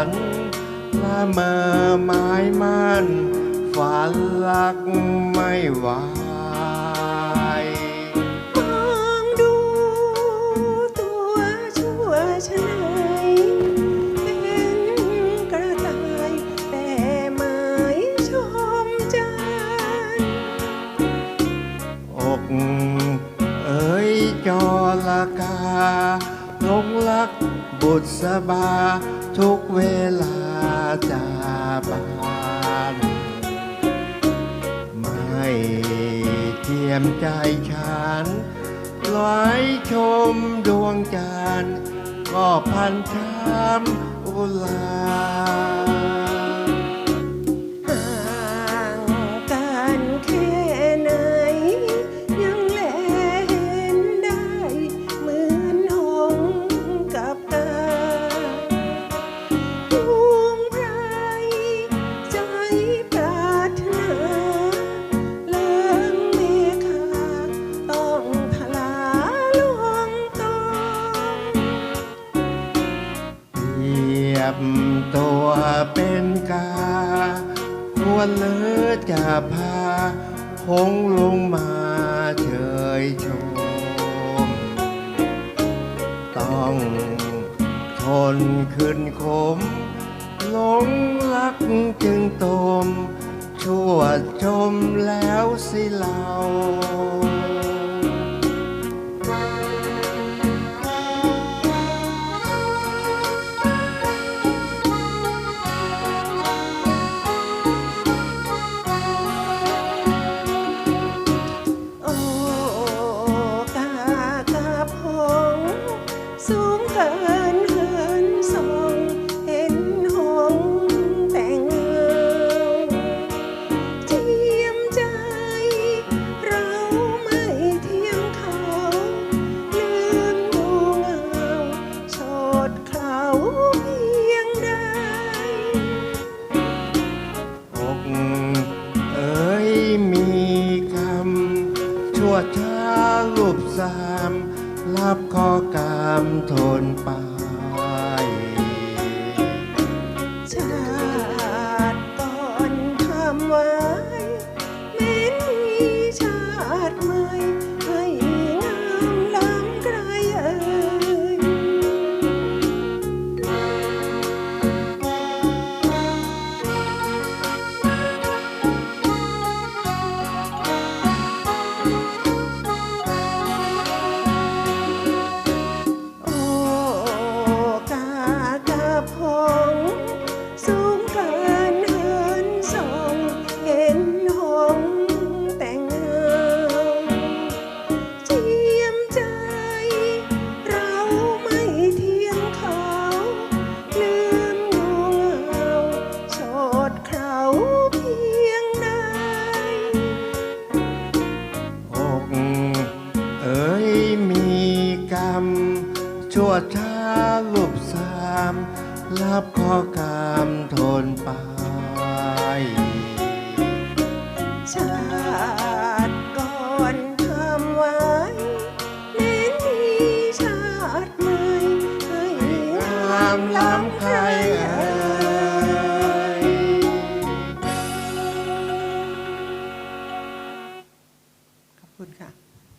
ันละเมอไม้มันฝันลักไม่ไหวมองดูตัวชั่วชัยเป็นกระต่ายแต่หมาชมจันทอกเอ้ยจอละกา ลงรักบุตรสบา ทุกเวลาจาบานไม่เทียมใจฉันลอยชมดวงจันทร์ก็พันชามอุลา บตัวเป็นกาควรเลือจะพาคงลงมาเฉยชม ต้องทนขึ้นคมหลงรักจึงตมชั่วชมแล้วสิเรา สามรับข้อกรรมทนไป ชั่วช้าลูบสามรับข้อกรรมทนไปชา